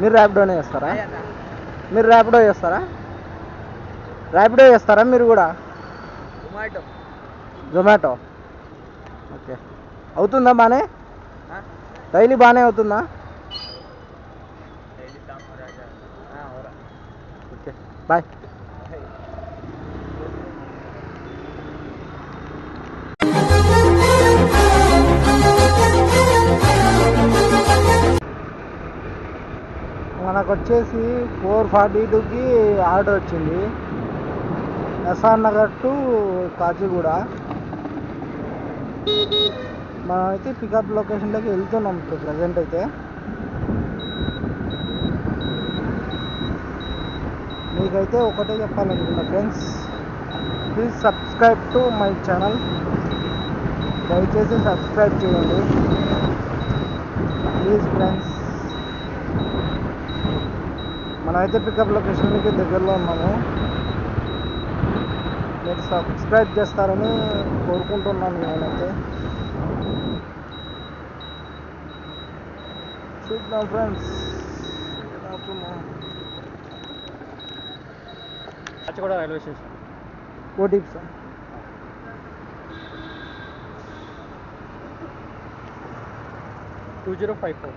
మీరు ర్యాపిడోనే చేస్తారా? మీరు ర్యాపిడో చేస్తారా? ర్యాపిడో చేస్తారా మీరు కూడా? జొమాటో. జొమాటో. ఓకే. అవుతుందా బాగానే డైలీ బాగానే అవుతుందా? ఓకే. బాయ్. మనకు వచ్చేసి ఫోర్ ఫార్టీ టూకి ఆర్డర్ వచ్చింది. S R Nagar to Kachiguda. మనమైతే పికప్ లొకేషన్లోకి వెళ్తున్నాం ఇప్పుడు ప్రజెంట్ అయితే. మీకైతే ఒకటే చెప్పాలనుకున్నా friends please subscribe to my channel. దయచేసి సబ్స్క్రైబ్ చేయండి. Please friends. మనమైతే పికప్ లొకేషన్కి దగ్గరలో ఉన్నాము. మీరు సబ్స్క్రైబ్ చేస్తారని కోరుకుంటున్నాను నేనైతే. చూద్దాం friends Kachiguda railway station OTP sir. Two zero five four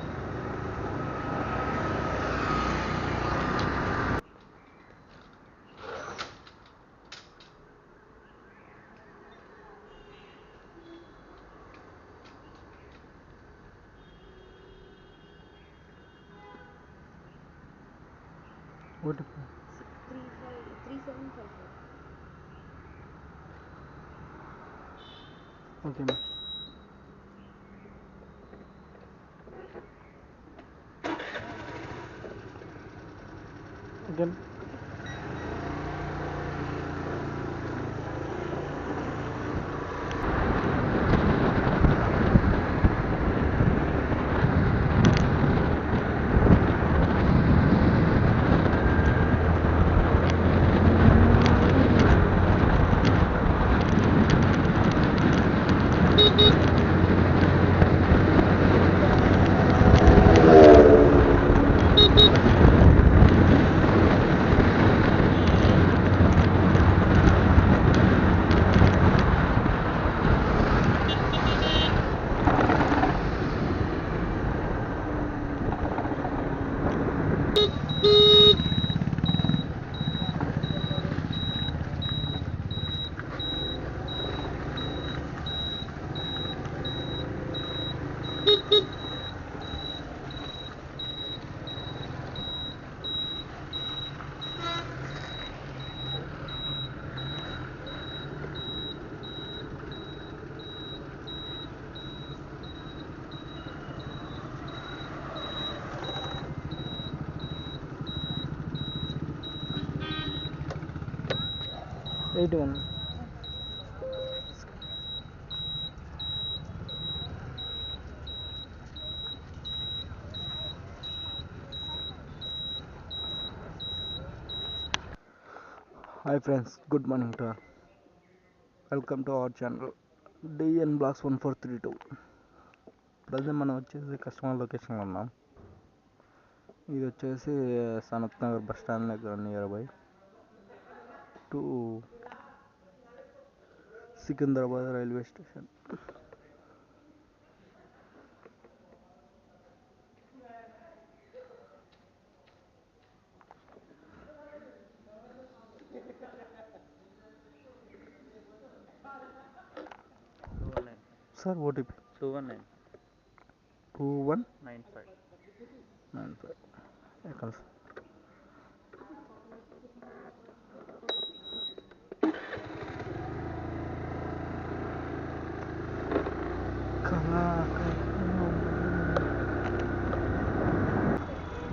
What? Three five three seven five four. Okay, ma'am. Again. eight one hi friends good morning to welcome to our channel DN blocks one four three two present మనం వచ్చేసి customer లొకేషన్లో ఉన్నాం ఇది వచ్చేసి Sanath Nagar bus stand దగ్గర near by to Secunderabad railway station two one nine sir OTP two one nine two one nine five nine five ఎక్కడ sir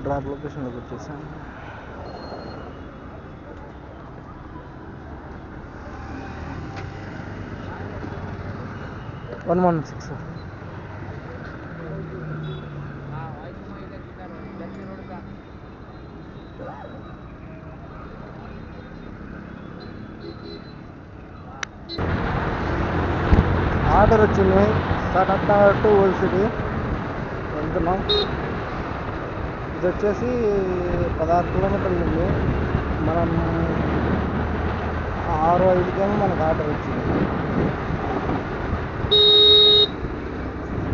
drop లొకేషన్లోకి వచ్చేసాం one one six order వచ్చింది టాటా టు ఓల్డ్ సిటీ వెళ్తున్నాం ఇది వచ్చేసి పదహారు కిలోమీటర్లు ఉంది మనం ఆరు ఐదుకేమో మనకు ఆర్డర్ వచ్చింది.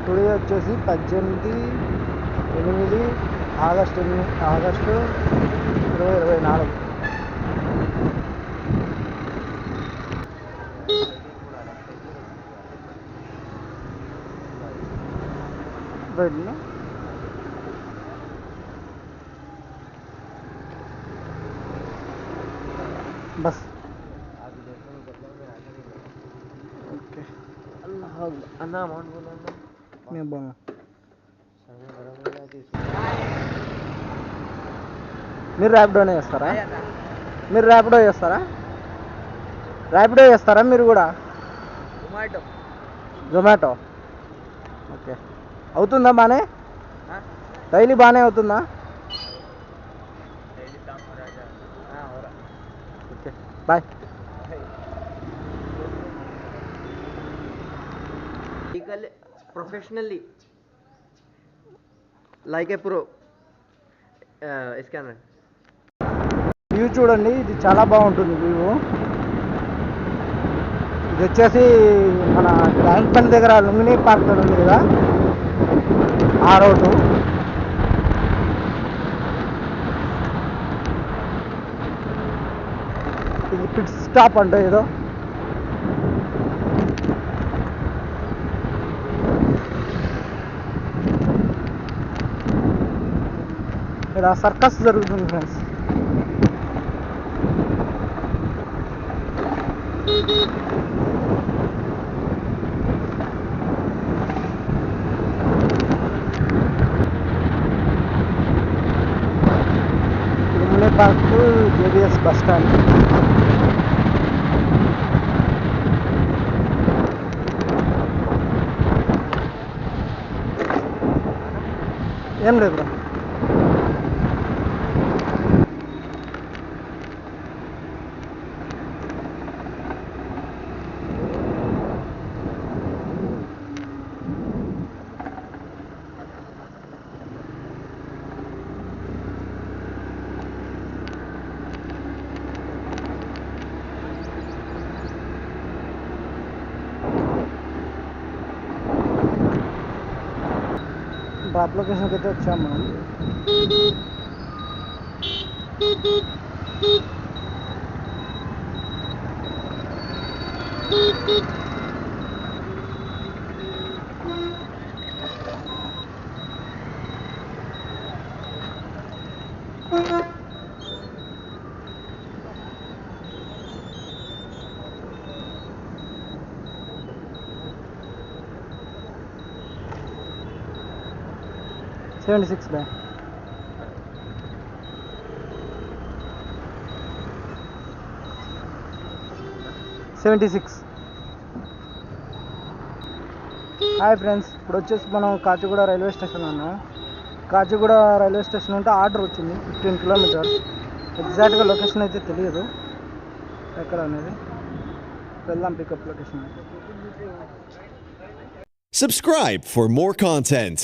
టుడే వచ్చేసి పద్దెనిమిది ఎనిమిది ఆగస్టు ఎనిమిది ఆగస్టు ఇరవై ఇరవై నాలుగు. రైట్ అమౌంట్ బాగా మీరు ర్యాపిడోనే చేస్తారా మీరు ర్యాపిడో చేస్తారా ర్యాపిడో చేస్తారా మీరు కూడా జొమాటో జొమాటో ఓకే అవుతుందా బాగానే డైలీ బాగానే అవుతుందా okay bye professionally. Like a pro. Uh, scanner. View చూడండి ఇది చాలా బాగుంటుంది వ్యూ ఇది వచ్చేసి మన ట్యాంక్ బండ్ దగ్గర లుంగిని పార్క్ ఉంది కదా? ఆ రోడ్డు. ఇది పిట్ స్టాప్ అంటే ఏదో. ఇక్కడ సర్కస్ జరుగుతుంది friends లుంగిని park JBS bus stand ఏం లేదు బ్రో డ్రాప్ లొకేషన్కి అయితే వచ్చాం మనం సెవెంటీ సిక్స్ బ్యా. Seventy six. హాయ్ ఫ్రెండ్స్ ఇప్పుడు వచ్చేసి మనం కాచిగూడ రైల్వే స్టేషన్ ఉన్నాం కాచిగూడ రైల్వే స్టేషన్ ఉంటే ఆర్డర్ వచ్చింది ఫిఫ్టీన్ కిలోమీటర్స్. ఎగ్జాక్ట్గా లొకేషన్ అయితే తెలియదు. ఎక్కడ అనేది? వెళ్దాం pickup location Subscribe for more content.